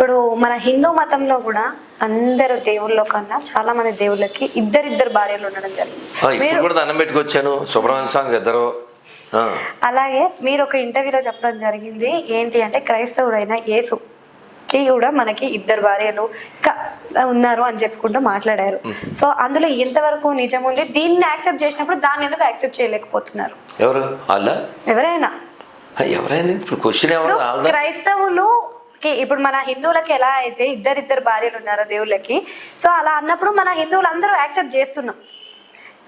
ఇప్పుడు మన హిందూ మతంలో కూడా అందరు దేవుళ్ళ కన్నా చాలా మంది దేవుళ్ళకి ఇద్దరిద్దరు భార్యలు ఉండడం జరిగింది. కూడా దండం పెట్టుకొచ్చాను. సుబ్రహ్మణ్య ఇద్దరు. అలాగే మీరు ఒక ఇంటర్వ్యూలో చెప్పడం జరిగింది. ఏంటి అంటే క్రైస్తవుడైన యేసుకి కూడా మనకి ఇద్దరు భార్యలు ఉన్నారు అని చెప్పుకుంటూ మాట్లాడారు. సో అందులో ఎంతవరకు నిజం ఉంది. దీన్ని యాక్సెప్ట్ చేసినప్పుడు దాన్ని ఎందుకు యాక్సెప్ట్ చేయలేకపోతున్నారు? ఎవరు? ఎవరైనా. ఎవరైనా? ఇప్పుడు క్వశ్చన్ ఎవరు క్రైస్తవులు కి ఇప్పుడు మన హిందువులకి ఎలా అయితే ఇద్దరిద్దరు భార్యలు ఉన్నారో దేవుళ్ళకి సో అలా అన్నప్పుడు మన హిందువులు అందరూ యాక్సెప్ట్ చేస్తున్నాం.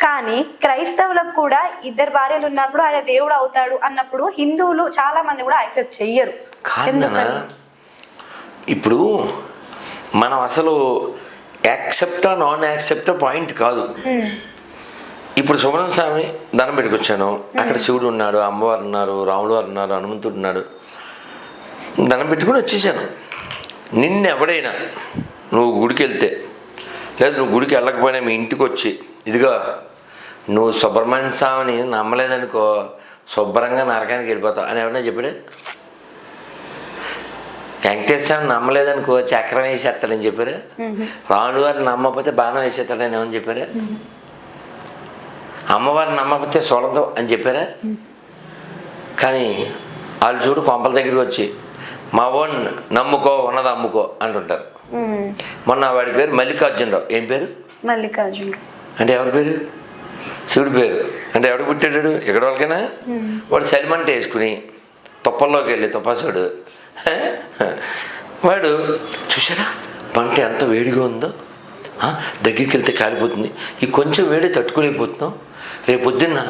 కానీ క్రైస్తవులకు కూడా ఇద్దరు భార్యలు ఉన్నప్పుడు ఆయన దేవుడు అవుతాడు అన్నప్పుడు హిందువులు చాలా మంది కూడా యాక్సెప్ట్ చెయ్యరు? ఇప్పుడు మనం అసలు యాక్సెప్టా నాన్ యాక్సెప్టా పాయింట్ కాదు. ఇప్పుడు సుబ్రహ్మణ్య స్వామి దండం పెట్టుకొచ్చాను. అక్కడ శివుడు ఉన్నాడు అమ్మవారు ఉన్నారు రాముడు వారు ఉన్నారు హనుమంతుడు ఉన్నాడు. దండం పెట్టుకుని వచ్చేసాను. నిన్ను ఎవడైనా నువ్వు గుడికి వెళ్తే లేదు నువ్వు గుడికి వెళ్ళకపోయినా మీ ఇంటికి వచ్చి ఇదిగో నువ్వు సుబ్రహ్మణ్య స్వామిని నమ్మలేదనుకో శుభ్రంగా నరకానికి వెళ్ళిపోతావు అని ఎవరైనా చెప్పాడే? వెంకటేశ్వర స్వామిని నమ్మలేదనుకో చక్రం వేసేస్తాడని చెప్పారు? రాముడు వారిని నమ్మకపోతే బాణం వేసేస్తాడని ఏమని చెప్పారు? అమ్మవారిని నమ్మకపోతే చూడదు అని చెప్పారా? కానీ వాళ్ళు చూడు కొంపల దగ్గరికి వచ్చి మా ఓన్ నమ్ముకో ఉన్నది అమ్ముకో అంటుంటారు. మొన్న వాడి పేరు మల్లికార్జునరావు. ఏం పేరు? మల్లికార్జునుడు అంటే ఎవరి పేరు? శివుడి పేరు. అంటే ఎవడు పుట్టాడు? ఎక్కడ వాళ్ళకైనా? వాడు సలిమంట వేసుకుని తుప్పల్లోకి వెళ్ళి తుపాసుడు వాడు చూసారా పంట ఎంత వేడిగా ఉందో? దగ్గరికి వెళ్తే కాలిపోతుంది. ఈ కొంచెం వేడి తట్టుకోలేకపోతున్నాం. రేపు పొద్దున్న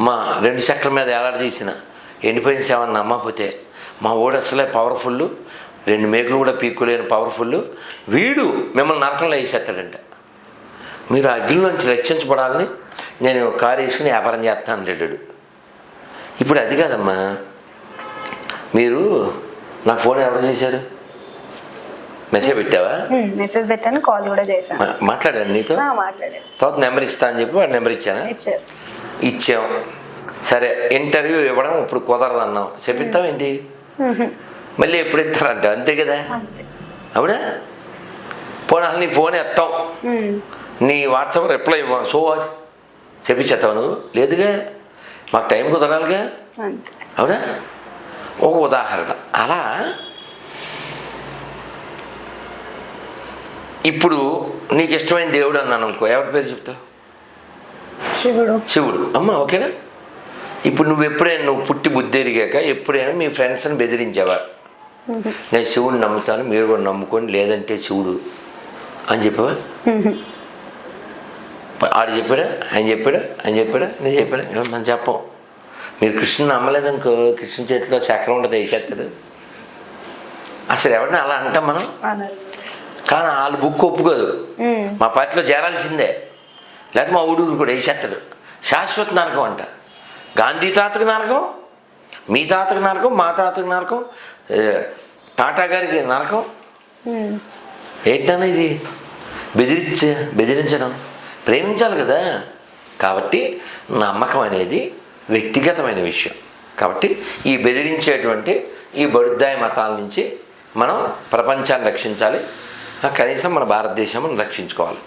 మా రెండు చక్రం మీద ఏలాడదీసిన ఎండిపోయిన సేవని నమ్మకపోతే మా ఓడు అసలే పవర్ఫుల్ రెండు మేకులు కూడా పీక్కోలేని పవర్ఫుల్ వీడు మిమ్మల్ని నరకంలో వేసేస్తాడంట. మీరు ఆ అగ్నిలోంచి రక్షించబడాలని నేను కారు వేసుకుని వ్యాపారం చేస్తాను అంటాడు ఇప్పుడు అది కాదమ్మా. మీరు నాకు ఫోన్ ఎవరు చేశారు? మెసేజ్ పెట్టావా? మెసేజ్ పెట్టాను కాల్ కూడా చేశాను. మాట్లాడాను నీతో? మాట్లాడాను. తర్వాత నెంబర్ ఇస్తా అని చెప్పి వాడు నెంబర్ ఇచ్చానా? ఇచ్చాం. సరే ఇంటర్వ్యూ ఇవ్వడం ఇప్పుడు కుదరదు అన్నాం చెప్పిస్తాం ఏంటి మళ్ళీ ఎప్పుడు ఇస్తారంట అంతే కదా? అవునా? పోనీ నీ ఫోన్ ఎత్తాం. నీ వాట్సాప్ రిప్లై ఇవ్వం. So what? చెప్పించేస్తావు నువ్వు? లేదుగా? మాకు టైం కుదరాలిగా? అవునా? ఒక ఉదాహరణ. అలా ఇప్పుడు నీకు ఇష్టమైన దేవుడు అన్నాను అనుకో. ఎవరి పేరు చెప్తావు? శివుడు. శివుడు. అమ్మ ఓకేనా? ఇప్పుడు నువ్వు ఎప్పుడైనా నువ్వు పుట్టి బుద్ధి ఎరిగాక ఎప్పుడైనా మీ ఫ్రెండ్స్ని బెదిరించావా? నేను శివుడిని నమ్ముతాను మీరు కూడా నమ్ముకోండి లేదంటే శివుడు అని చెప్పావా? ఆడు చెప్పాడా? ఆయన చెప్పాడా? ఆయన చెప్పాడా? నేను చెప్పాడా మనం చెప్పం. మీరు కృష్ణుని నమ్మలేదనుకో కృష్ణ చేతిలో చక్రం ఉండదు వేసేస్తాడు. అసలు ఎవరిని అలా అంటాం మనం? కానీ వాళ్ళ బుక్ ఒప్పుకోదు. మా పార్టీలో చేరాల్సిందే. లేకపోతే మా ఊడూరు కూడా వేసేస్తాడు. శాశ్వత నరకం అంట. గాంధీ తాతకు నరకం మీ తాతకు నరకం మా తాతకు నరకం టాటా గారికి నరకం. ఏంటన్నా ఇది? బెదిరించ బెదిరించడం. ప్రేమించాలి కదా. కాబట్టి నమ్మకం అనేది వ్యక్తిగతమైన విషయం. కాబట్టి ఈ బెదిరించేటువంటి ఈ బడుద్దాయ మతాల నుంచి మనం ప్రపంచాన్ని రక్షించాలి. కనీసం మన భారతదేశం రక్షించుకోవాలి.